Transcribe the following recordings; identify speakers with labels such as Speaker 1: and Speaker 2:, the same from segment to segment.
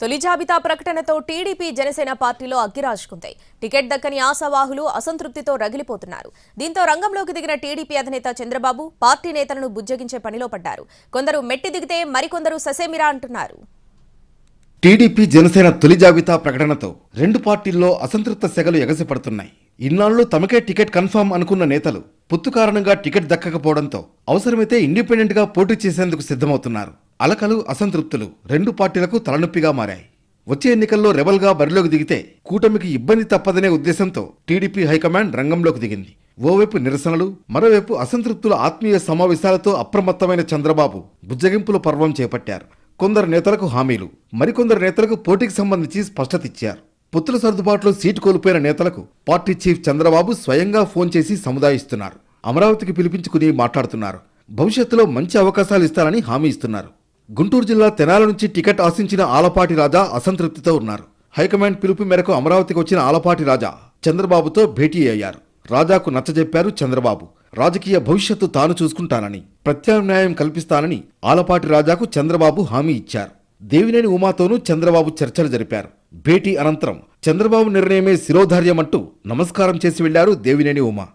Speaker 1: తొలి జాబితా ప్రకటనతో టీడీపీ జనసేన పార్టీలో అగ్గిరాజుకుంటాయి టికెట్ దక్కని ఆశావాహులు అసంతృప్తితో రగిలిపోతున్నారు. దీంతో రంగంలోకి దిగిన టీడీపీ అధినేత చంద్రబాబు పార్టీ నేతలను బుజ్జగించే పనిలో పడ్డారు. కొందరు మెట్టి దిగితే మరికొందరు ససేమిరా అంటున్నారు.
Speaker 2: టీడీపీ జనసేన తొలి జాబితా ప్రకటనతో రెండు పార్టీల్లో అసంతృప్త సెగలు ఎగసిపడుతున్నాయి. ఇన్నాళ్ళు తమకే టికెట్ కన్ఫర్మ్ అనుకున్న నేతలు పొత్తు కారణంగా టికెట్ దక్కకపోవడంతో అవసరమైతే ఇండిపెండెంట్గా పోటీ చేసేందుకు సిద్ధమవుతున్నారు. అలకలు అసంతృప్తులు రెండు పార్టీలకు తలనొప్పిగా మారాయి. వచ్చే ఎన్నికల్లో రెబల్గా బరిలోకి దిగితే కూటమికి ఇబ్బంది తప్పదనే ఉద్దేశంతో టీడీపీ హైకమాండ్ రంగంలోకి దిగింది. ఓవైపు నిరసనలు మరోవైపు అసంతృప్తుల ఆత్మీయ సమావేశాలతో అప్రమత్తమైన చంద్రబాబు బుజ్జగింపుల పర్వం చేపట్టారు. కొందరు నేతలకు హామీలు మరికొందరు నేతలకు పోటీకి సంబంధించి స్పష్టత ఇచ్చారు పుత్రుల సర్దుబాటులో సీటు కోల్పోయిన నేతలకు పార్టీ చీఫ్ చంద్రబాబు స్వయంగా ఫోన్ చేసి సముదాయిస్తున్నారు. అమరావతికి పిలిపించుకుని మాట్లాడుతున్నారు. భవిష్యత్తులో మంచి అవకాశాలు ఇస్తారని హామీ ఇస్తున్నారు. గుంటూరు జిల్లా తెనాల నుంచి టికెట్ ఆశించిన ఆలపాటి రాజా అసంతృప్తితో ఉన్నారు. హైకమాండ్ పిలుపు మేరకు అమరావతికి వచ్చిన ఆలపాటి రాజా చంద్రబాబుతో భేటీ అయ్యారు. రాజాకు నచ్చజెప్పారు చంద్రబాబు. రాజకీయ భవిష్యత్తు తాను చూసుకుంటానని ప్రత్యామ్నాయం కల్పిస్తానని ఆలపాటి రాజాకు చంద్రబాబు హామీ ఇచ్చారు. దేవినేని ఉమాతోనూ చంద్రబాబు చర్చలు జరిపారు. భేటీ అనంతరం చంద్రబాబు నిర్ణయమే శిరోధార్యమంటూ నమస్కారం చేసి వెళ్ళారు దేవినేని ఉమా.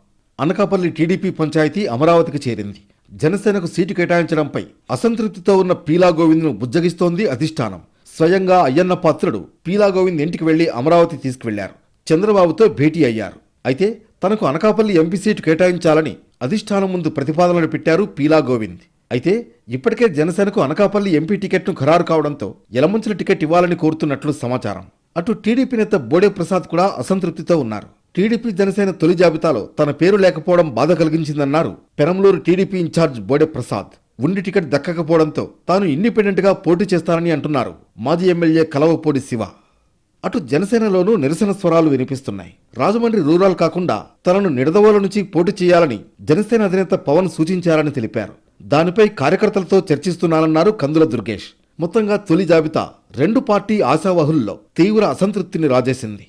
Speaker 2: అనకాపల్లి టీడీపీ పంచాయతీ అమరావతికి చేరింది. జనసేనకు సీటు కేటాయించడంపై అసంతృప్తితో ఉన్న పీలా గోవింద్ను బుజ్జగిస్తోంది అధిష్టానం. స్వయంగా అయ్యన్న పాత్రుడు పీలా గోవింద్ ఇంటికి వెళ్ళి అమరావతి తీసుకువెళ్ళారు. చంద్రబాబుతో భేటీ అయ్యారు. అయితే తనకు అనకాపల్లి ఎంపీ సీటు కేటాయించాలని అధిష్టానం ముందు ప్రతిపాదనలు పెట్టారు పీలా గోవింద్. అయితే ఇప్పటికే జనసేనకు అనకాపల్లి ఎంపీ టికెట్ను ఖరారు కావడంతో యలమంచుల టికెట్ ఇవ్వాలని కోరుతున్నట్లు సమాచారం. అటు టీడీపీ నేత బోడే ప్రసాద్ కూడా అసంతృప్తితో ఉన్నారు. టీడీపీ జనసేన తొలి జాబితాలో తన పేరు లేకపోవడం బాధ కలిగించిందన్నారు Peramluru TDP in-charge Bode Prasad Undi ticket దక్కకపోవడంతో తాను ఇండిపెండెంట్గా పోటీ చేస్తానని అంటున్నారు మాజీ ఎమ్మెల్యే కలవపూడి శివ. అటు జనసేనలోనూ నిరసన స్వరాలు వినిపిస్తున్నాయి. రాజమండ్రి రూరల్ కాకుండా తనను నిడదవోల నుంచి పోటీ చేయాలని జనసేన అధినేత పవన్ సూచించారని తెలిపారు. దానిపై కార్యకర్తలతో చర్చిస్తున్నానన్నారు కందుల దుర్గేష్. మొత్తంగా తొలి జాబితా రెండు పార్టీ ఆశావహుల్లో తీవ్ర అసంతృప్తిని రాజేసింది.